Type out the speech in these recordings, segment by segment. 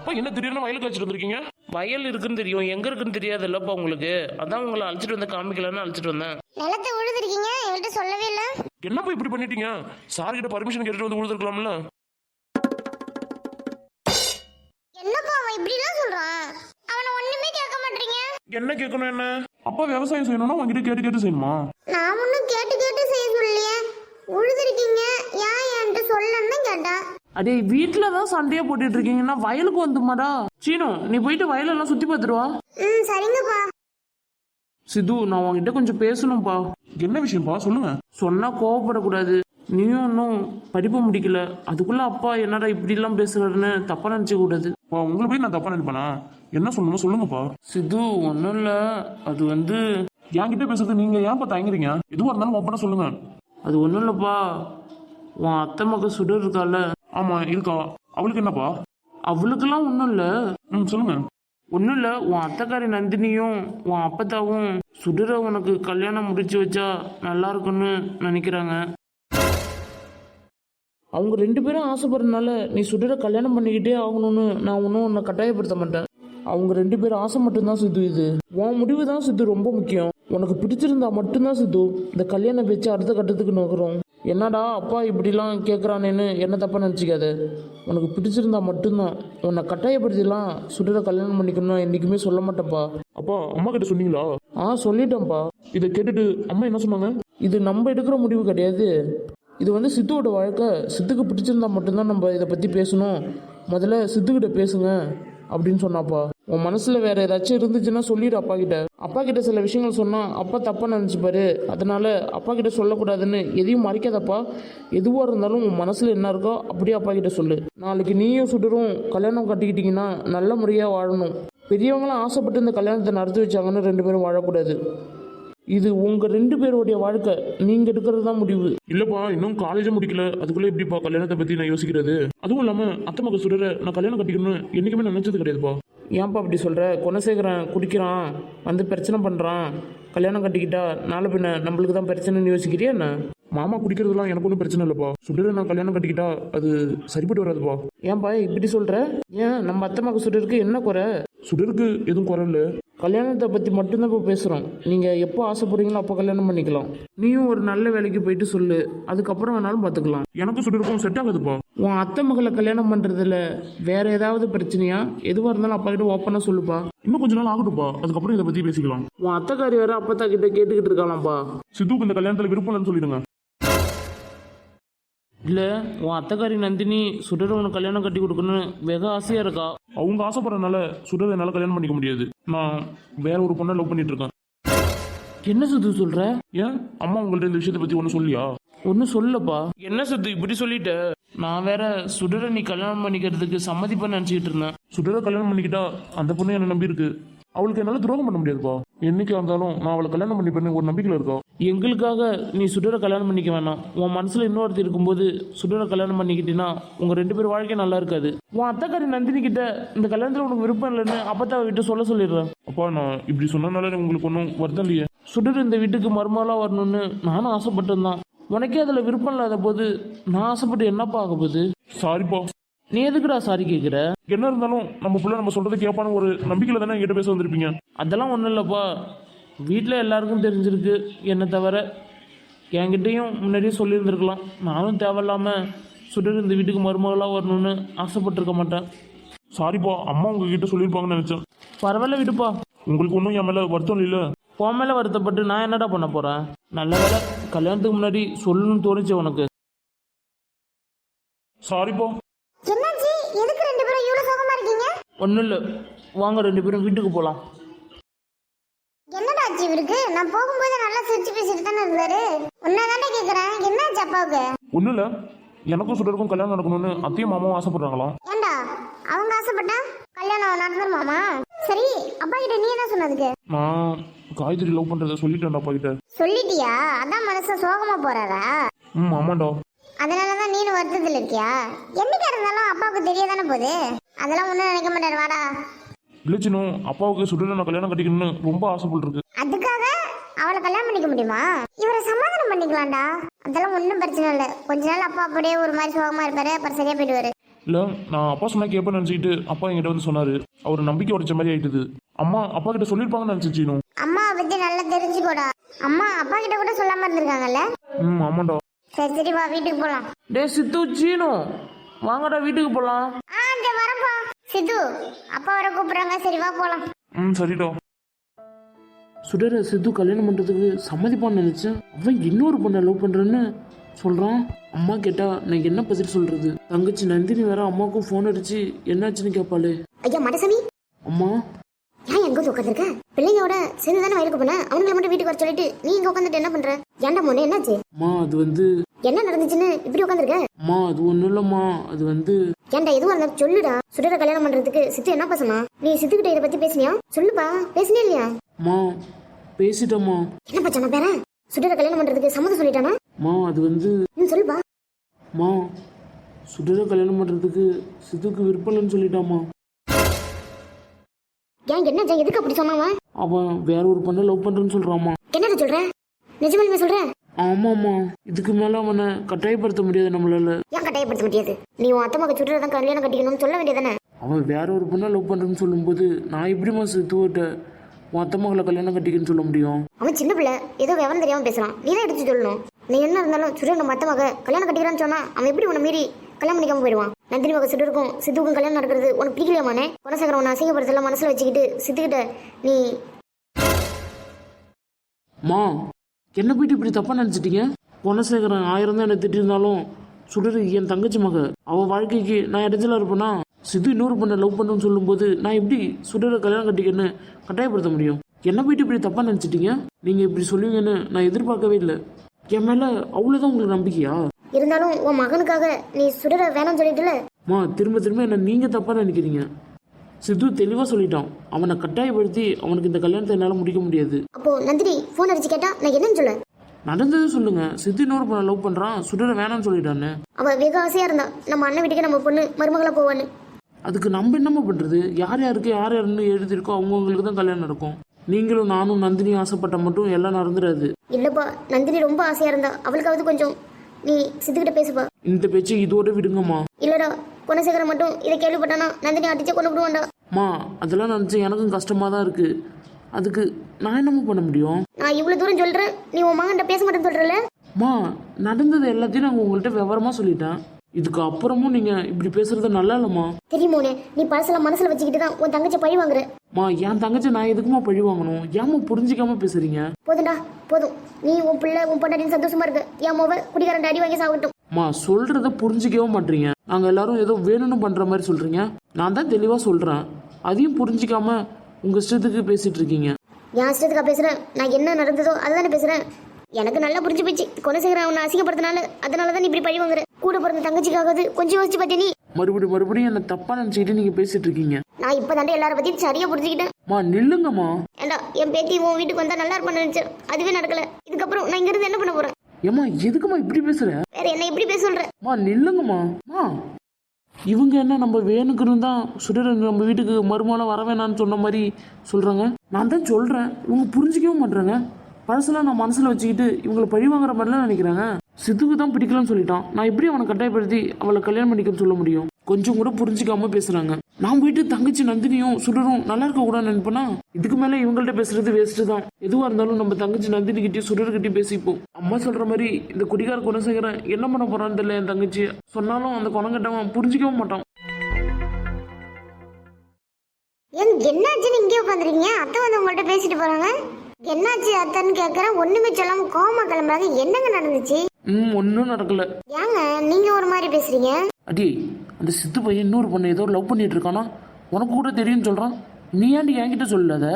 அப்பா என்ன திடீர்னு வயலுக்கு வச்சுட்டு வந்திருக்கீங்க? வயல் இருக்குன்னு தெரியும். எங்க இருக்குன்னு தெரியாது இல்லப்பா உங்களுக்கு. அதான் உங்களை அழைச்சிட்டு வந்து காமிக்கலான்னு அழைச்சிட்டு வந்தேன். நிலத்தை உழுதுருக்கீங்க? என்கிட்ட சொல்லவே இல்லை. என்னப்பா இப்படி பண்ணிட்டீங்க? சார் கிட்ட பர்மிஷன் கேட்டுட்டு வந்து உழுதுருக்கலாம்ல. என்னப்பா அவன் இப்படிலாம் சொல்றான்? அவனை ஒண்ணுமே கேட்க மாட்டீங்க. என்ன கேட்கணும் என்ன? அப்பா விவசாயம் செய்யணும்னா உங்ககிட்ட கேட்டு கேட்டு செய்யணுமா? நான் ஒன்றும் கேட்டு கேட்டு செய்ய சொல்லலையே. உழுதுருக்கீங்க. தான் கேட்டேன் அடே வீட்டுல தான் சண்டையா போட்டுட்டு இருக்கீங்கன்னா வயலுக்கு வந்துமாடா. சீனு நீ போயிட்டு வயலெல்லாம் சுத்தி பார்த்துட்டு வா. ம் சரிங்கப்பா. சித்து நான் உன்கிட்ட கொஞ்சம் பேசணும்ப்பா என்ன விஷயம்ப்பா சொல்லுங்க. சொன்னா கோவப்படக்கூடாது. நீயும் இன்னும் படிப்பு முடிக்கல. அதுக்குள்ள அப்பா என்னடா இப்படிலாம் பேசுறாருன்னு தப்பா நினைச்ச கூடாது. உங்களை போய் நான் தப்பா நினைப்பேனா? என்ன சொல்லணுமோ சொல்லுங்கப்பா. சித்து ஒன்றும் இல்லை. அது வந்து என்கிட்ட பேசுறது நீங்க ஏன்ப்பா தயங்குறீங்க? எதுவா இருந்தாலும் ஓப்பனா சொல்லுங்க. அது ஒன்றும் இல்லைப்பா. உன் அத்தை மக சுடர் இருக்கால. ஆமா இருக்கா. அவளுக்கு என்னப்பா? அவளுக்கெல்லாம் ஒன்றும் இல்லை. ம் சொல்லுங்க. ஒன்றும் இல்லை உன் அத்தைக்காரி நந்தினியும் உன் அப்பத்தாவும் சுடரை உனக்கு கல்யாணம் முடிச்சு வச்சா நல்லா இருக்குன்னு நினைக்கிறாங்க. அவங்க ரெண்டு பேரும் ஆசைப்படுறதுனால நீ சுடரை கல்யாணம் பண்ணிக்கிட்டே ஆகணும்னு நான் ஒன்றும் உன்னை கட்டாயப்படுத்த மாட்டேன். அவங்க ரெண்டு பேரும் ஆசை மட்டும்தான் சித்து இது. உன் முடிவு தான் சித்து ரொம்ப முக்கியம். உனக்கு பிடிச்சிருந்தா மட்டும்தான் சித்து இந்த கல்யாணம் பேச்சு அடுத்த கட்டத்துக்கு நோக்குறோம் என்னடா அப்பா இப்படிலாம் கேட்குறானேன்னு என்ன தப்பா நினச்சிக்காத. உனக்கு பிடிச்சிருந்தா மட்டும்தான். உன்னை கட்டாயப்படுத்திலாம் சுடரை கல்யாணம் பண்ணிக்கணும்னு என்றைக்குமே சொல்ல மாட்டேன்ப்பா. அப்பா அம்மா கிட்ட சொன்னீங்களா? ஆ சொல்லிட்டேன்ப்பா. இதை கேட்டுட்டு அம்மா என்ன சொன்னாங்க? இது நம்ம எடுக்கிற முடிவு கிடையாது. இது வந்து சித்துவோட வாழ்க்கை. சித்துக்கு பிடிச்சிருந்தா மட்டும்தான் நம்ம இதை பற்றி பேசணும். முதல்ல சித்துக்கிட்ட பேசுங்க. அப்படின்னு சொன்னாப்பா. உன் மனசில் வேற ஏதாச்சும் இருந்துச்சுன்னா சொல்லிடு அப்பா கிட்ட. அப்பா கிட்ட சில விஷயங்கள் சொன்னால் அப்பா தப்பாக நினச்சிப்பாரு அதனால அப்பா கிட்ட சொல்லக்கூடாதுன்னு எதையும் மறைக்காதப்பா. எதுவாக இருந்தாலும் உன் மனசில் என்ன இருக்கோ அப்படியே அப்பா கிட்ட சொல்லு. நாளைக்கு நீயும் சுடரும் கல்யாணம் கட்டிக்கிட்டீங்கன்னா நல்ல முறையாக வாழணும். பெரியவங்களாம் ஆசைப்பட்டு இந்த கல்யாணத்தை நடத்தி வச்சாங்கன்னு ரெண்டு பேரும் வாழக்கூடாது. இது உங்க ரெண்டு பேருடைய வாழ்க்கை. நீங்க எடுக்கிறது தான் முடிவு. இல்லப்பா இன்னும் காலேஜே முடிக்கல. அதுக்குள்ள எப்படிப்பா கல்யாணத்தை பத்தி நான் யோசிக்கிறது? அதுவும் இல்லாம அத்தை மக சுடர நான் கல்யாணம் கட்டிக்கணும்னு என்னைக்குமே நினைச்சது கிடையாதுப்பா. ஏன்பா அப்படி சொல்ற? குணசேகரன் குடிக்கிறான். வந்து பிரச்சனை பண்றான். கல்யாணம் கட்டிக்கிட்டா நாளை பின்ன நம்மளுக்கு தான் பிரச்சனைன்னு யோசிக்கிறியா என்ன? மாமா குடிக்கிறதுலாம் எனக்கு ஒன்றும் பிரச்சனை இல்லப்பா. சுடர நான் கல்யாணம் கட்டிக்கிட்டா அது சரிப்பட்டு வராதுப்பா. ஏன்பா இப்படி சொல்ற? ஏன் நம்ம அத்தை மக சுடருக்கு என்ன குறை? சுடருக்கு எதுவும் குறை இல்லை. கல்யாணத்தை பற்றி மட்டும்தான் இப்போ பேசுகிறோம் நீங்கள் எப்போ ஆசைப்படுறீங்களோ அப்போ கல்யாணம் பண்ணிக்கலாம். நீயும் ஒரு நல்ல வேலைக்கு போயிட்டு சொல்லு. அதுக்கப்புறம் வேணாலும் பார்த்துக்கலாம் எனக்கும் சுடருக்கும் செட் ஆகாதுப்பா. உன் அத்தை மகளை கல்யாணம் பண்ணுறதுல வேற ஏதாவது பிரச்சனையா? எதுவாக இருந்தாலும் அப்பா கிட்ட ஓப்பனாக சொல்லுப்பா. இன்னும் கொஞ்ச நாள் ஆகட்டும்ப்பா. அதுக்கப்புறம் இதை பத்தி பேசிக்கலாம். உன் அத்தைக்காரி வேற அப்பத்தா கிட்ட கேட்டுக்கிட்டு இருக்காளாம்ப்பா. சித்துக்கு இந்த கல்யாணத்துல விருப்பம் இல்லைன்னு சொல்லிடுங்க. இல்லை உன் அத்தைக்காரி நந்தினி சுடர் உனக்கு கல்யாணம் கட்டி கொடுக்கணும்னு வெக ஆசையாக இருக்கா? அவங்க ஆசைப்படுறதுனால சுடர் என்னால கல்யாணம் பண்ணிக்க முடியாது. நான் வேற ஒரு பொண்ணை லவ் பண்ணிட்டு இருக்கேன். என்ன சுத்து சொல்கிற ஏன்? அம்மா உங்கள்ட்ட இந்த விஷயத்தை பத்தி ஒன்றும் சொல்லியா? ஒன்றும் சொல்லப்பா என்ன சுத்து? இப்படி சொல்லிட்ட? நான் வேற சுடரை நீ கல்யாணம் பண்ணிக்கிறதுக்கு சம்மதிப்பேன்னு நினச்சிக்கிட்டு இருந்தேன். சுடரை கல்யாணம் பண்ணிக்கிட்டா அந்த பொண்ணு என்ன நம்பி இருக்கு அவளுக்கு என்னால துரோகம் பண்ண முடியாதுப்பா. என்னைக்கா இருந்தாலும் நான் அவளை கல்யாணம் பண்ணிப்பேன்னு ஒரு நம்பிக்கையில இருக்கா? எங்களுக்காக நீ சுடரை கல்யாணம் பண்ணிக்க வேணாம். உன் மனசுல இன்னொருத்தி இருக்கும்போது சுடரை கல்யாணம் பண்ணிக்கிட்டீங்கன்னா உங்க ரெண்டு பேர் வாழ்க்கை நல்லா இருக்காது. உன் அத்தைக்காரி நந்தினி கிட்ட இந்த கல்யாணத்துல உனக்கு விருப்பம் இல்லைன்னு அப்பத்தா விட்டு சொல்ல சொல்லிடுறேன். அப்பா நான் இப்படி சொன்னனால உங்களுக்கு ஒன்றும் வருத்தம் இல்லையே. சுடர் இந்த வீட்டுக்கு மருமகளா வரணும்னு நானும் ஆசைப்பட்டேன் தான். உனக்கே அதுல விருப்பம் இல்லாத போது நான் ஆசைப்பட்டு என்னப்பா ஆக போகுது? சாரிப்பா நீ எதுக்குடா சாரி கேட்குற என்ன இருந்தாலும் நம்ம புள்ள நம்ம சொல்றதை கேட்பான ஒரு நம்பிக்கையில தானே என்கிட்ட பேச வந்திருப்பீங்க? அதெல்லாம் ஒன்றும் இல்லைப்பா. வீட்டில் எல்லாருக்கும் தெரிஞ்சிருக்கு என்னை தவிர என்கிட்டயும் முன்னாடியே சொல்லியிருந்திருக்கலாம். நானும் தேவையில்லாமல் சுடர் இந்த வீட்டுக்கு மருமகளாக வரணும்னு ஆசைப்பட்டிருக்க மாட்டேன். சாரிப்பா அம்மா உங்ககிட்ட சொல்லியிருப்பாங்கன்னு நினைச்சேன். பரவாயில்ல விடுப்பா. உங்களுக்கு ஒன்றும் என் மேல வருத்தம் இல்லை? உன் மேலே வருத்தப்பட்டு நான் என்னடா பண்ண போகிறேன் நல்ல வேலை கல்யாணத்துக்கு முன்னாடி சொல்லணும்னு தோணுச்சு உனக்கு. சாரிப்பா என்னாச்சு எதுக்கு ரெண்டு பேரும் இவ்வளவு சோகமா இருக்கீங்க ஒன்றும் இல்லை. வாங்க ரெண்டு பேரும் வீட்டுக்கு போகலாம் என்னடா ஆச்சு இவருக்கு? நான் போகும்போது நல்லா சிரிச்சு பேசிட்டு தானே இருந்தாரு. உன்னதானே கேக்குறேன். என்னாச்சு அப்பாவுக்கு? ஒன்றும் இல்லை. எனக்கும் சுடருக்கும் கல்யாணம் நடக்கணும்னு அத்தையும் மாமாவும் ஆசைப்படுறாங்களாம் ஏண்டா அவங்க ஆசைப்பட்டா கல்யாணம் நடந்துருமாமா சரி அப்பா கிட்ட நீ என்ன சொன்னதுக்கு? நான் காய்கறி லவ் பண்றதை சொல்லிட்டேன்டா அப்பா கிட்ட. சொல்லிட்டியா? அதான் மனசு சோகமா போறாரா? ம் ஆமாண்டா. அதனாலதான் நீனு வருத்தத்தில் இருக்கியா? என்னைக்கா இருந்தாலும் அப்பாவுக்கு தெரியதானே போகுது? அதெல்லாம் ஒண்ணும் நினைக்க மாட்டாரு வாடா. இல்லச்சினும் அப்பாவுக்கு சுடரை நான் கல்யாணம் கட்டிக்கணும்னு ரொம்ப ஆசைப்பட்டுருக்கு. அதுக்காக அவளை கல்யாணம் பண்ணிக்க முடியுமா? இவரை சமாதானம் பண்ணிக்கலாம்டா. அதெல்லாம் ஒன்றும் பிரச்சனை இல்லை. கொஞ்ச நாள் அப்பா அப்படியே ஒரு மாதிரி சோகமா இருப்பாரு அப்புறம் சரியா போயிடுவாரு. இல்லை நான் அப்பா சொன்னா கேட்பேன்னு நினச்சிக்கிட்டு அப்பா என்கிட்ட வந்து சொன்னார். அவர் நம்பிக்கை உடைச்ச மாதிரி ஆயிட்டுது. அம்மா அப்பா கிட்ட சொல்லியிருப்பாங்கன்னு நினச்சி சீனு அம்மாவை பத்தி நல்லா தெரிஞ்சுக்கோடா. அம்மா அப்பா கிட்ட கூட சொல்லாம இருந்திருக்காங்கல்ல? ம் ஆமாண்டா. சரி சரி வா வீட்டுக்கு போலாம். டே சித்து சீனு வாங்கடா வீட்டுக்கு போகலாம் ஆ இந்த வரப்பா சித்து அப்பா வர கூப்பிடுறாங்க. சரி வா போலாம். ம் சரிடா. சுடர சித்து கல்யாணம் பண்ணுறதுக்கு சம்மதிப்பான்னு நினச்சேன். அவன் இன்னொரு பொண்ணை லவ் பண்ணுறேன்னு சொல்கிறான் அம்மா கேட்டா நான் என்ன பதில் சொல்கிறது தங்கச்சி நந்தினி வேற அம்மாவுக்கும் ஃபோன் அடிச்சு என்னாச்சுன்னு கேட்பாளே ஐயா மடசாமி. அம்மா ஏன் எங்க உட்காந்துருக்க பிள்ளைங்களோட சேர்ந்து தானே வயலுக்கு போன? அவங்களை மட்டும் வீட்டுக்கு வர சொல்லிட்டு நீ இங்க உட்காந்துட்டு என்ன பண்ற? ஏன்டா மொன்னே என்னாச்சு? அம்மா அது வந்து என்ன நடந்துச்சுன்னு இப்படி உட்காந்துருக்க அம்மா அது ஒன்றும் இல்லைம்மா. அது வந்து ஏன்டா எதுவும் இருந்தாலும் சொல்லுடா. சுடர கல்யாணம் பண்றதுக்கு சித்து என்ன பேசுனா நீ சித்துக்கிட்ட இதை பத்தி பேசுனியா? சொல்லுப்பா. பேசுனே இல்லையா? அம்மா பேசிட்டம்மா. என்ன பச்சான பேர? சுடர கல்யாணம் பண்றதுக்கு சம்மதம் சொல்லிட்டானா? அம்மா அது வந்து நீ சொல்லுப்பா. அம்மா சுடர கல்யாணம் பண்ணுறதுக்கு சித்துக்கு விருப்பம் இல்லைன்னு சொல்லிட்டாம்மா. ஏன் என்ன ஜெய், எதுக்கு அப்படி சொன்னாவன் அவன் வேற ஒரு பொண்ணை லவ் பண்ணுறேன்னு சொல்கிறாம்மா என்னடா சொல்ற? நிஜமாலுமே சொல்ற? ஆமாம்மா. இதுக்கு மேலே அவனை கட்டாயப்படுத்த முடியாது நம்மளால. ஏன் கட்டாயப்படுத்த முடியாது? நீ உன் அத்தமாக சுடுறதான் கல்யாணம் கட்டிக்கணும்னு சொல்ல வேண்டியதானே அவன் வேற ஒரு பொண்ணை லவ் பண்ணுறேன்னு சொல்லும்போது நான் எப்படிம்மா சித்துவிட்ட உன் அத்தை மகளை கல்யாணம் கட்டிக்கன்னு சொல்ல முடியும்? அவன் சின்ன பிள்ளை ஏதோ விவரம் தெரியாம பேசுறான். நீ தான் எடுத்து சொல்லணும். நீ என்ன இருந்தாலும் சுடர் நம்ம அத்தமாக கல்யாணம் கட்டிக்கிறான்னு சொன்னா அவன் எப்படி உன்னை மீறி கல்யாணம் பண்ணிக்காம போயிடுவான்? நந்தினி மக இருக்கும். சித்துக்கும் கல்யாணம் நடக்கிறது. உனக்கு பிடிக்கலையாமானே குணசேகரம் உன்னை அசிங்கப்படுத்தலாம் மனசில் வச்சுக்கிட்டு சித்துக்கிட்ட நீ மா என்ன போயிட்டு இப்படி தப்பா நினச்சிட்டீங்க? குணசேகரன் ஆயிரம் தான் என்ன திட்டிருந்தாலும் சுடரு என் தங்கச்சி மக. அவள் வாழ்க்கைக்கு நான் இடத்துல இருப்பேனா? சித்து இன்னொரு பொண்ணை லவ் பண்ணுன்னு சொல்லும்போது நான் எப்படி சுடரை கல்யாணம் கட்டிக்கன்னு கட்டாயப்படுத்த முடியும்? என்ன போயிட்டு இப்படி தப்பா நினச்சிட்டீங்க? நீங்கள் இப்படி சொல்லுவீங்கன்னு நான் எதிர்பார்க்கவே இல்லை. என் மேலே அவ்வளோதான் உங்களுக்கு நம்பிக்கையா? இருந்தாலும் உன் மகனுக்காக நீ சுடர வேணாம்னு சொல்லிட்டுல? மா திரும்ப திரும்ப என்ன நீங்க தப்பா நினைக்கிறீங்க. சித்து தெளிவா சொல்லிட்டான். அவனை கட்டாயப்படுத்தி அவனுக்கு இந்த கல்யாணத்தை என்னால முடிக்க முடியாது. அப்போ நந்தினி ஃபோன் அடிச்சு கேட்டா நான் என்னன்னு சொல்ல? நடந்தது சொல்லுங்க. சித்து இன்னொரு பொண்ணை லவ் பண்றான். சுடரை வேணாம்னு சொல்லிட்டான்னு அவ வெகு ஆசையா இருந்தா நம்ம அண்ணன் வீட்டுக்கு நம்ம பொண்ணு மருமகளா போவான்னு. அதுக்கு நம்ம என்னம்மா பண்றது? யார் யாருக்கு யார் யாருன்னு எழுதியிருக்கோ அவங்கவுங்களுக்கு தான் கல்யாணம் நடக்கும். நீங்களும் நானும் நந்தினி ஆசைப்பட்ட மட்டும் எல்லாம் நடந்துடாது. இல்லப்பா நந்தினி ரொம்ப ஆசையா இருந்தா அவளுக்காவது கொஞ்சம் நீ சித்துக்கிட்ட பேசுப்பா. இந்த பேச்சை இதோட விடுங்கம்மா. இல்லடா குணசேகரம் மட்டும் இதை கேள்விப்பட்டானா? நந்தினி அடிச்சு கொண்டு விடுவான்டா. மா அதெல்லாம் நினச்சி எனக்கும் கஷ்டமா தான் இருக்கு. அதுக்கு நான் என்னம்மா பண்ண முடியும்? நான் இவ்வளவு தூரம் சொல்றேன் நீ உன் மகன்கிட்ட பேச மாட்டேன்னு சொல்றல மா நடந்தது எல்லாத்தையும் நான் உங்கள்கிட்ட விவரமா சொல்லிட்டேன். இதுக்கு அப்புறமும் நீங்க இப்படி பேசுறது நல்லா இல்லம்மா. தெரியுமோனே நீ பழசெல்லாம் மனசுல வச்சுக்கிட்டு தான் உன் தங்கச்சி பழி வாங்குற. மா என் தங்கச்சி நான் எதுக்குமா பழி வாங்கணும்? ஏம்மா புரிஞ்சிக்காம பேசுறீங்க? போதும்டா போதும். நீ உன் பிள்ளை உன் பொண்டாட்டின்னு சந்தோஷமா இருக்க. என் மோவ குடிகாரன் அடி வாங்கி சாகட்டும். மா சொல்றத புரிஞ்சிக்கவே மாட்டீங்க. நாங்க எல்லாரும் ஏதோ வேணும்னு பண்ற மாதிரி சொல்றீங்க. நான் தான் தெளிவா சொல்றேன். அதையும் புரிஞ்சிக்காம உங்க இஷ்டத்துக்கு பேசிட்டு இருக்கீங்க. என் இஷ்டத்துக்கா பேசுறேன். நான் என்ன நடந்ததோ அதுதானே பேசுறேன். எனக்கு நல்லா புரிஞ்சு போச்சு. குணசேகரன் உன்னை அசிங்கப்படுத்தினால. அதனால தான் நீ இப்படி பழி வாங்குற. கூட பிறந்த தங்கச்சிக்காவது கொஞ்சம் யோசிச்சு பார்த்தியா நீ? மறுபடியும் மறுபடியும் என்ன தப்பா நினைச்சிட்டு நீங்க பேசிட்டு இருக்கீங்க. நான் இப்பதாண்டா எல்லார பத்தியும் சரியா புரிஞ்சுக்கிட்டேன். மா நில்லுங்கம்மா. ஏண்டா என் பேத்தி உன் வீட்டுக்கு வந்தா நல்லா இருப்பான்னு நினைச்சேன். அதுவே நடக்கல. இதுக்கப்புறம் நான் இங்க இருந்து என்ன பண்ண போறேன்? ஏம்மா எதுக்குமா இப்படி பேசுற? வேற என்ன எப்படி பேச சொல்ற? மா நில்லுங்கம்மா. மா. இவங்க என்ன நம்ம வேணுக்குன்னு தான் சுடர் நம்ம வீட்டுக்கு மறுமணம் வர வேணாம்னு சொன்ன மாதிரி சொல்றாங்க. நான் தான் சொல்றேன். இவங்க புரிஞ்சிக்கவே மாட்றாங்க. பழசெல்லாம் நான் மனசுல வச்சுக்கிட்டு இவங்களை பழி வாங்குற மாதிரிலாம் நினைக்கிறாங்க. சித்துக்கு தான் பிடிக்கலன்னு சொல்லிட்டான். நான் எப்படி அவனை கட்டாயப்படுத்தி அவளை கல்யாணம் பண்ணிக்கன்னு சொல்ல முடியும்? கொஞ்சம் கூட புரிஞ்சிக்காம பேசுறாங்க. நான் போயிட்டு தங்கச்சி நந்தினியும் சுடரும் நல்லா இருக்க கூட நினைப்பேனா? இதுக்கு மேல இவங்கள்ட்ட பேசுறது வேஸ்ட் தான். எதுவா இருந்தாலும் நம்ம தங்கச்சி நந்தினி கிட்டயும் சுடர்கிட்டயும் பேசிப்போம். அம்மா சொல்ற மாதிரி இந்த குடிகார குணசேகரன் என்ன பண்ண போறான்னு தெரியல என் தங்கச்சி. சொன்னாலும் அந்த குணங்கட்டவன் புரிஞ்சிக்கவும் மாட்டான். ஏன் என்னாச்சுன்னு இங்கே உட்காந்துருக்கீங்க? அத்தை வந்து உங்கள்ட்ட பேசிட்டு போறாங்க. என்னாச்சு அத்தைன்னு கேட்கறேன் ஒண்ணுமே சொல்லாம கோமா கிளம்புறாங்க. என்னங்க நடந்துச்சு? ம் ஒன்றும் நடக்கல. ஏங்க நீங்க ஒரு மாதிரி பேசுறீங்க? அடி அந்த சித்து பையன் இன்னொரு பொண்ணை ஏதோ லவ் பண்ணிட்டு இருக்கானா? உனக்கு கூட தெரியும்னு சொல்றான். நீ ஏன்டி என்கிட்ட சொல்லல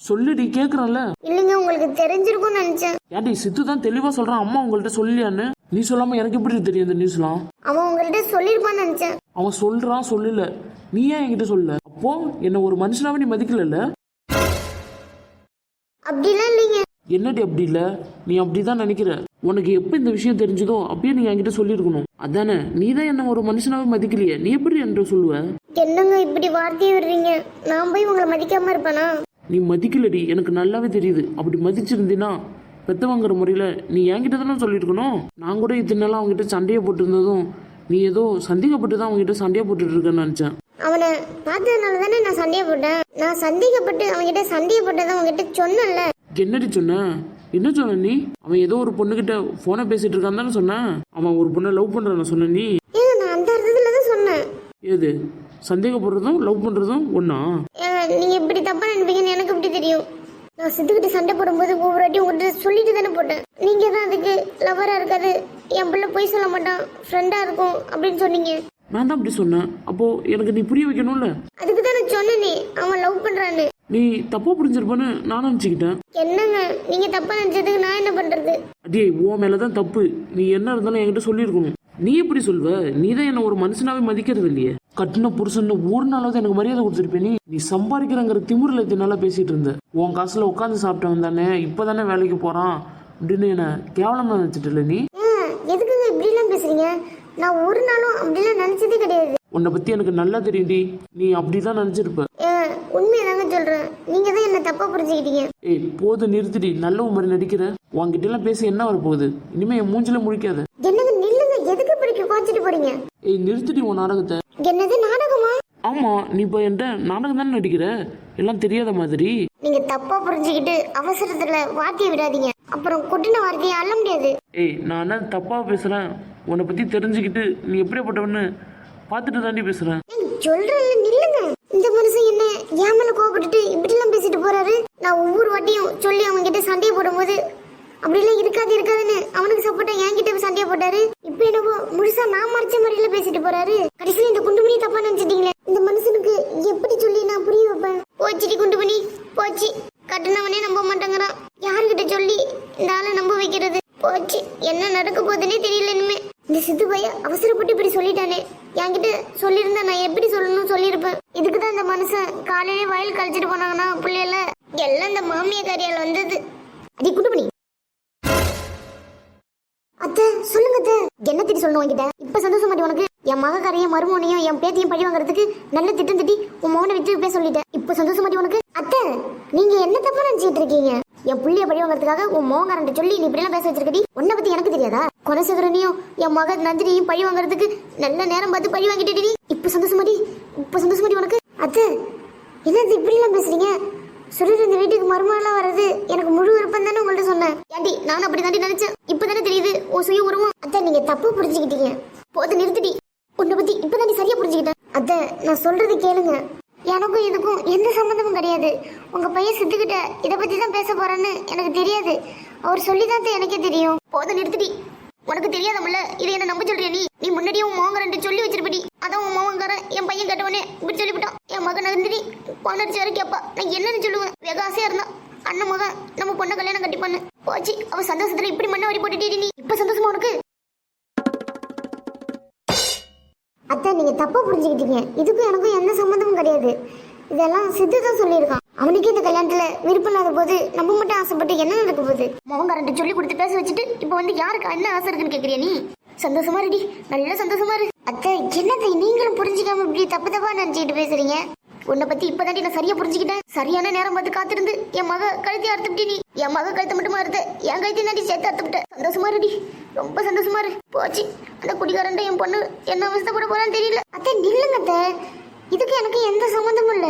சொல்லுடி கேக்குறல்ல. இல்லைங்க உங்களுக்கு தெரிஞ்சிருக்கும்னு நினைச்சேன். ஏன்டி சித்து தான் தெளிவா சொல்றான் அம்மா உங்கள்ட்ட சொல்லியான்னு நீ சொல்லாம எனக்கு எப்படி தெரியும் இந்த நியூஸ்லாம் அவன் உங்கள்ட்ட சொல்லியிருப்பான்னு நினைச்சேன். அவன் சொல்றான் சொல்லல. நீ ஏன் என்கிட்ட சொல்லல அப்போ என்ன ஒரு மனுஷனாவே நீ மதிக்கலல்ல? அப்படிலாம் இல்லைங்க. என்னடி அப்படி இல்ல? நீ அப்படிதான் நினைக்கிற. உனக்கு எப்ப இந்த விஷயம் தெரிஞ்சதோ அப்பயே நீ என்கிட்ட சொல்லியிருக்கணும். அதானே? நீ தான் என்ன ஒரு மனுஷனாவே மதிக்கலையே. நீ எப்படி என்று சொல்லுவ? என்னங்க இப்படி வார்த்தையை விடுறீங்க? நான் போய் உங்களை மதிக்காம இருப்பேனா? நீ மதிக்கலடி. எனக்கு நல்லாவே தெரியுது. அப்படி மதிச்சிருந்தீன்னா பெத்தவங்கிற முறையில் நீ என்கிட்ட தானே சொல்லியிருக்கணும்? நான் கூட இத்தனை நாள் அவங்ககிட்ட சண்டையை போட்டுருந்ததும் நீ ஏதோ சந்தேகப்பட்டு தான் அவங்ககிட்ட சண்டையை போட்டுட்டு இருக்கேன்னு நினச்சேன். அவனை பார்த்ததுனால தானே நான் சண்டையை போட்டேன்? நான் சந்தேகப்பட்டு அவன்கிட்ட சண்டையை போட்டதை அவன்கிட்ட சொன்னேன்ல. என்னடி சொன்ன? என்ன சொன்ன நீ? அவன் ஏதோ ஒரு பொண்ணுகிட்ட ஃபோனை பேசிட்டு இருக்கான்னு தானே சொன்னேன் அவன் ஒரு பொண்ணை லவ் பண்ணுறான்னு சொன்ன நீ. நான் அந்த அர்த்தத்தில் தான் சொன்னேன். ஏது சந்தேகப்படுறதும் லவ் பண்ணுறதும் ஒன்றா ஏங்க நீங்க இப்படி தப்பா நினைப்பீங்கன்னு எனக்கு எப்படி தெரியும்? நான் சித்துக்கிட்ட சண்டை போடும்போது ஒவ்வொரு வாட்டியும் உங்கள்கிட்ட சொல்லிட்டு தானே போட்டேன். நீங்க தான் அதுக்கு லவரா இருக்காது. என் பிள்ளை போய் சொல்ல மாட்டான். ஃப்ரெண்டா இருக்கும் அப்படின்னு சொன்னீங்க. நான் தான் அப்படி சொன்னேன். அப்போது எனக்கு நீ புரிய வைக்கணும்ல? அதுக்கு தான் நான் சொன்னேனே அவன் லவ் பண்றான்னு. நீ தப்பாக புரிஞ்சிருப்பான்னு நான் நினச்சிக்கிட்டேன். என்னங்க? நீங்க தப்பா நினைச்சதுக்கு நான் என்ன பண்றது? அடியே உன் மேலே தான் தப்பு. நீ என்ன இருந்தாலும் என்கிட்ட சொல்லியிருக்கணும். நீ எப்படி சொல்வ? நீ தான் என்ன ஒரு மனுஷனாவே மதிக்கிறது இல்லையே. கட்டின புருஷன் ஒரு நாளாவது எனக்கு மரியாதை கொடுத்துருப்பே நீ. நீ சம்பாதிக்கிறங்கிற திமிரில் இத்தனை பேசிட்டு இருந்த. உன் காசுல உட்காந்து சாப்பிட்டவன் தானே இப்போதானே வேலைக்கு போறான் அப்படின்னு என்ன கேவலமா நினைச்சிட்டு நீ? ஏங்க எதுக்குங்க இப்படிலாம் பேசுறீங்க? நான் ஒரு நாளும் அப்படிலாம் நினைச்சதே கிடையாது. உன்னை பத்தி எனக்கு நல்லா தெரியும்டி நீ அப்படிதான் நினைச்சிருப்ப. ஏங்க உண்மையை தாங்க சொல்றேன். நீங்க தான் என்ன தப்பா புரிஞ்சுக்கிட்டீங்க. ஏய் போது நிறுத்திடி. நல்ல மாதிரி நடிக்கிற. உன்கிட்ட எல்லாம் பேசி என்ன வரப்போகுது? இனிமே என் மூஞ்சில முழிக்காத. என்னங்க நில்லுங்க. எதுக்கு இப்படி குறைச்சிட்டு போறீங்க? ஏய் நிறுத்திடி உன் நாடகத்தை. என்னது நாடகமா? ஆமா நீ இப்போ என்கிட்ட நாடகம் தானே நடிக்கிற? எல்லாம் தெரியாத மாதிரி. நீங்க தப்பா புரிஞ்சுக்கிட்டு அவசரத்துல வார்த்தையை விடாதீங்க. அப்புறம் கொட்டின வார்த்தையை அள்ள முடியாது. ஏய் நான் என்ன தப்பா பேசுறேன்? உன்னை பத்தி தெரிஞ்சுக்கிட்டு நீ எப்படியாப்பட்டவன்னு பார்த்துட்டு தாண்டி பேசுறேன். சொல்றேன்ல நில்லுங்க. இந்த மனுஷன் என்ன? என் மேல கோவப்பட்டுட்டு இப்படிலாம் பேசிட்டு போறாரு? நான் ஒவ்வொரு வாட்டியும் சொல்லி அவங்க கிட்ட சண்டையை போடும்போது அப்படிலாம் இருக்காது இருக்காதுன்னு அவனுக்கு சப்போர்ட்டா என் கிட்ட சண்டையை போட்டாரு. இப்போ என்னவோ முழுசா நான் மறைச்ச மாதிரில பேசிட்டு போறாரு. கடைசியில் இந்த குண்டுமணி தப்பா நினைச்சிட்டீங்களே. இந்த மனுஷனுக்கு எப்படி சொல்லி நான் புரிய வைப்பேன்? போச்சுடி குண்டுமணி போச்சு கட்டுனவனே நம்ப மாட்டேங்கிறான் யாருகிட்ட சொல்லி இந்த ஆளை நம்ப வைக்கிறது போச்சு என்ன நடக்க போகுதுன்னே தெரியல இனிமே இந்த சித்து பைய அவசரப்பட்டு இப்படி சொல்லிட்டானே என்கிட்ட சொல்லியிருந்தா நான் எப்படி சொல்லணும்னு சொல்லியிருப்பேன் இதுக்கு தான் இந்த மனுஷன் காலையிலே வயல் கழிச்சிட்டு போனாங்கன்னா பிள்ளைல எல்லாம் இந்த மாமிய காரியால் வந்தது அடி குண்டுமணி அத்தை சொல்லுங்க அத்தை என்ன திட்டி சொல்லணும் உங்ககிட்ட இப்ப சந்தோஷம் மாட்டி உனக்கு என் மகக்காரையும் மருமனையும் என் பேத்தியும் பழி வாங்குறதுக்கு நல்ல திட்டம் திட்டி உன் மௌனை விட்டு பேச சொல்லிட்டேன் இப்ப சந்தோஷம் மாட்டி உனக்கு அத்தை நீங்க என்ன தப்பா நினைச்சிட்டு இருக்கீங்க? என் புள்ளைய பழி வாங்குறதுக்காக உன் மோகரண்ட சொல்லி நீ இப்படி பேச வச்சிருக்கடி? உன்னை பத்தி எனக்கு தெரியாதா? குணசேகரனையும் என் மக நந்தினியும் பழி வாங்குறதுக்கு நல்ல நேரம் பார்த்து பழி வாங்கிட்டு இப்ப சந்தோஷமாடி இப்ப சந்தோஷமாடி உனக்கு. அத்தை என்னது இப்படி எல்லாம் பேசுறீங்க? சொல்லிட்டு இந்த வீட்டுக்கு மருமகளா வர்றது எனக்கு முழு விருப்பம் தானே உங்கள்ட்ட சொன்னேன். ஏண்டி நானும் அப்படி தாண்டி நினைச்சேன். இப்பதானே தெரியுது உன் சுய உருவம். அத்தை நீங்க தப்பு புரிஞ்சுக்கிட்டீங்க. போது நிறுத்திடி. உன்னை பத்தி இப்பதாண்டி சரியா புரிஞ்சுக்கிட்டேன் அத்தை நான் சொல்றது கேளுங்க. எனக்கும் இதுக்கும் எந்த சம்மந்தமும் கிடையாது. உங்க பையன் சித்துக்கிட்ட இதை பத்தி தான் பேச போறான்னு எனக்கு தெரியாது. அவர் சொல்லி தான் எனக்கே தெரியும். போதும் நிறுத்திடி. உனக்கு தெரியாதமில்ல. இதை என்ன நம்ப சொல்றியா நீ? நீ முன்னாடியே உன் மோகரன்ட்டு சொல்லி வச்சிருப்படி. அதான் உன் மோகங்காரன் என் பையன் கேட்டவனே இப்படி சொல்லிவிட்டான். என் மகன் நந்தினி பொண்ணடிச்சு வரை கேப்பா. நான் என்னன்னு சொல்லுவேன். வெகு ஆசையாக இருந்தா அண்ணன் மகன் நம்ம பொண்ணை கல்யாணம் கட்டிப்பான்னு. போச்சு. அவன் சந்தோஷத்தில் இப்படி மண்ணை வரி போட்டுட்டே நீ. இப்ப சந்தோஷமா உனக்கு? அத்தை நீங்க தப்பா புரிஞ்சுக்கிட்டீங்க. இதுக்கும் எனக்கும் எந்த சம்மந்தமும் கிடையாது. இதெல்லாம் சித்து தான் சொல்லியிருக்கான். அவனுக்கு இந்த கல்யாணத்துல விருப்பம் இல்லாத போது நம்ம மட்டும் ஆசைப்பட்டு என்ன நடக்க போகுது? மோகங்காரன்ட்டு சொல்லி கொடுத்து பேச வச்சுட்டு இப்போ வந்து யாருக்கு என்ன ஆசை இருக்குன்னு கேக்குறியா நீ? சந்தோஷமா இருடி. நல்ல சந்தோஷமா இரு. அத்தை என்னத்தை நீங்களும் புரிஞ்சுக்காம இப்படி தப்பு தப்பா நினைச்சுக்கிட்டு பேசுறீங்க? உன்னை பத்தி இப்பதாண்டி நான் சரியா புரிஞ்சுக்கிட்டேன். சரியான நேரம் பார்த்து காத்திருந்து என் மக கழுத்தி அறுத்துவிட்டி நீ என் மகன் கழுத்த மட்டுமா அறுத்த என் கழுத்தி தாண்டி சேர்த்து அறுத்துவிட்ட சந்தோஷமா இருடி. ரொம்ப சந்தோஷமா இரு. போச்சு. அந்த குடிகாரன்ட்ட என் பொண்ணு என்ன அவஸ்தைப்பட போறான்னு தெரியல. அத்தை நில்லுங்க அத்தை. இதுக்கு எனக்கு எந்த சம்மந்தமும் இல்ல.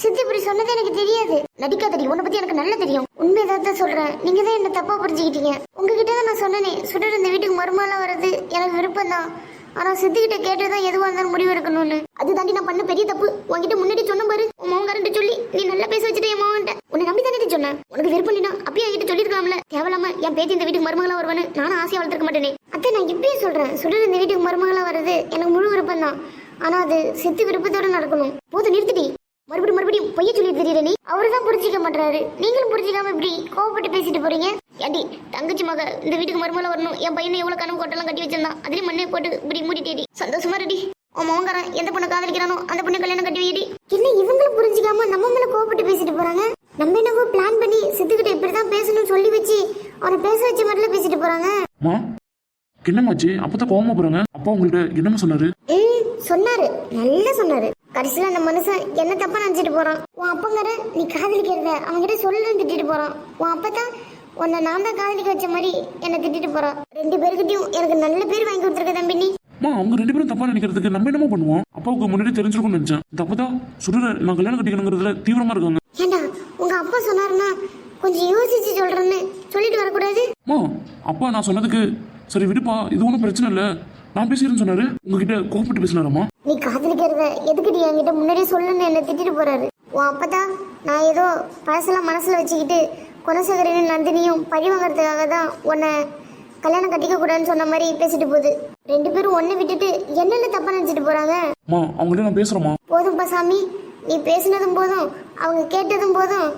சித்தி இப்படி சொன்னது எனக்கு தெரியாது. நடிக்காதடி. உன்னை பத்தி எனக்கு நல்லா தெரியும். உண்மை தான் சொல்றேன். நீங்க தான் என்ன தப்பா புரிஞ்சுக்கிட்டீங்க. உங்ககிட்ட தான் நான் சொன்னேனே. சுடர் இந்த வீட்டுக்கு மருமகளா வர்றது எனக்கு விருப்பம் தான். ஆனா சித்திகிட்ட கேட்டுதான் எதுவா இருந்தாலும் முடிவு எடுக்கணும்னு. அது தாண்டி நான் பண்ண பெரிய தப்பு. உன்கிட்ட முன்னாடி சொன்ன பாரு. உன் மோகன்கிட்ட சொல்லி நீ நல்லா பேச வச்சுட்டு என் மோகன்ட்ட சொன்னேன். உனக்கு விருப்பம் இல்லைனா அப்படியே என்கிட்ட சொல்லிருக்கலாம்ல தேவையில்லாம என் பேத்தி இந்த வீட்டுக்கு மருமகளா வருவானு நானும் ஆசையா வளர்த்துக்க மாட்டேனே. அத்தை நான் இப்பயே சொல்றேன். சுடர் இந்த வீட்டுக்கு மருமகளா வர்றது எனக்கு முழு விருப்பம் தான். ஆனா அது செத்து விருப்பத்தோட நடக்கணும். போதும் நிறுத்திடி. மறுபடியும் மறுபடியும் பொய்ய சொல்லி தெரியல நீ? அவரு தான் புரிஞ்சிக்க மாட்டாரு நீங்களும் புரிஞ்சிக்காம இப்படி கோவப்பட்டு பேசிட்டு போறீங்க? ஏடி தங்கச்சி மக இந்த வீட்டுக்கு மருமலை வரணும். என் பையனை எவ்வளவு கனவு கொட்டெல்லாம் கட்டி வச்சிருந்தான் அதுலயும் மண்ணே போட்டு இப்படி மூடிட்டேடி. சந்தோஷமா ரெடி உன் மோகங்காரன் எந்த பொண்ணு காதலிக்கிறானோ அந்த பொண்ணு கல்யாணம் கட்டி வைடி என்ன இவங்களும் புரிஞ்சிக்காம நம்ம மேல கோவப்பட்டு பேசிட்டு போறாங்க நம்ம என்னவோ பிளான் பண்ணி சித்துக்கிட்ட இப்படிதான் பேசணும்னு சொல்லி வச்சு அவனை பேச வச்ச மாதிரில பேசிட்டு போறாங்க. மா என்னமாச்சு அப்பதான் கோவமா போறாங்க. அப்பா உங்கள்ட்ட என்னமா சொன்னாரு? ம் சொன்னாரு. நல்லா சொன்னாரு. கடைசியில அந்த மனுஷன் என்ன தப்பா நினைச்சிட்டு போறான்? உன் அப்பங்கார நீ காதலிக்கிறத அவன்கிட்ட சொல்லுன்னு திட்டிட்டு போறான். உன் அப்பதான் உன்னை நான் தான் காதலிக்க வச்ச மாதிரி என்னை திட்டிட்டு போறா ரெண்டு பேருக்கிட்டையும் எனக்கு நல்ல பேர் வாங்கி கொடுத்துருக்க தம்பி நீ. அம்மா அவங்க ரெண்டு பேரும் தப்பா நினைக்கிறதுக்கு நம்ம என்னமோ பண்ணுவோம்? அப்பாவுக்கு முன்னாடி தெரிஞ்சிருக்கும்னு நினைச்சேன். இந்த அப்பதான் சுடுற நான் கல்யாணம் கட்டிக்கணுங்கிறதுல தீவிரமா இருக்காங்க. ஏண்டா உங்க அப்பா சொன்னாருன்னா கொஞ்சம் யோசிச்சு சொல்றேன்னு. சொல்லிட்டு வரக்கூடாது. அம்மா அப்பா நான் சொன்னதுக்கு சரி விடுப்பா இது ஒன்றும் பிரச்சனை இல்லை. நான் பேசுகிறேன்னு சொன்னாரு. உங்ககிட்ட கோபப்பட்டு பேசினாரம்மா நீ காதலிக்கிறத எதுக்குடி என்கிட்ட முன்னாடியே சொல்லுன்னு என்னை திட்டிட்டு போறாரு? உன் அப்பதான் நான் ஏதோ பழசெல்லாம் மனசுல வச்சுக்கிட்டு குணசேகரனும் நந்தினியும் பழி வாங்குறதுக்காக தான் உன்னை கல்யாணம் கட்டிக்க கூடாதுன்னு சொன்ன மாதிரி பேசிட்டு போகுது. ரெண்டு பேரும் ஒன்னை விட்டுட்டு என்னென்ன தப்பா நினைச்சிட்டு போறாங்க? அம்மா அவங்கள்ட்ட நான் பேசுகிறேம்மா போதும்பா சாமி. நீ பேசினதும் போதும் அவங்க கேட்டதும் போதும்.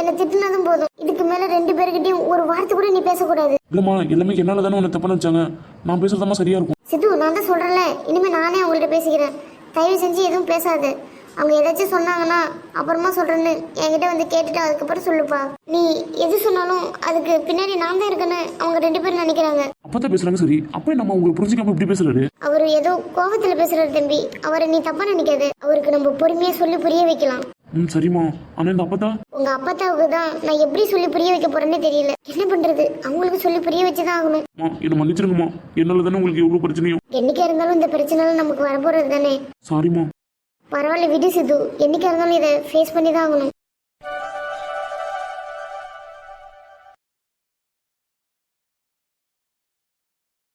என்னை திட்டினதும் போதும். இதுக்கு மேல ரெண்டு பேருக்கிட்டையும் ஒரு வார்த்தை கூட நீ பேசக்கூடாது. இல்லைம்மா எல்லாமே என்னால் தானே உன்னை தப்பா நினச்சாங்க. நான் பேசுறதாம்மா சரியா இருக்கும். சித்து நான் தான் சொல்றேன்ல. இனிமே நானே அவங்கள்ட்ட பேசிக்கிறேன். தயவு செஞ்சு எதுவும் பேசாத. அவங்க ஏதாச்சும் சொன்னாங்கன்னா அப்புறமா சொல்றேன்னு என்கிட்ட வந்து கேட்டுட்டு அதுக்கப்புறம் சொல்லுப்பா. நீ எது சொன்னாலும் அதுக்கு பின்னாடி நான் தான் இருக்கேன்னு அவங்க ரெண்டு பேரும் நினைக்கிறாங்க. அப்பா தான் பேசுறாங்க சரி. அப்பா நம்ம உங்களுக்கு புரிஞ்சுக்காம இப்படி பேசுறாரு? அவர் ஏதோ கோபத்துல பேசுறாரு தம்பி. அவரை நீ தப்பா நினைக்காத. அவருக்கு நம்ம பொறுமையா சொல்லி புரிய வைக்கலாம். ம் சரிம்மா. ஆனால் இந்த அப்பா தான் உங்க அப்பத்தாவுக்கு தான் நான் எப்படி சொல்லி புரிய வைக்க போறேன்னே தெரியல. என்ன பண்றது? அவங்களுக்கு சொல்லி புரிய வச்சுதான் ஆகணும். அம்மா என்னை மன்னிச்சிருங்கம்மா. என்னால் தானே உங்களுக்கு எவ்வளோ பிரச்சனையும். என்னைக்கா இருந்தாலும் இந்த பிரச்சனை நமக்கு வரப்போறது தானே சாரிம்மா. பரவாயில்ல விடு சித்து. என்னைக்கா இருந்தாலும் இதை ஃபேஸ் பண்ணி தான் ஆகணும்.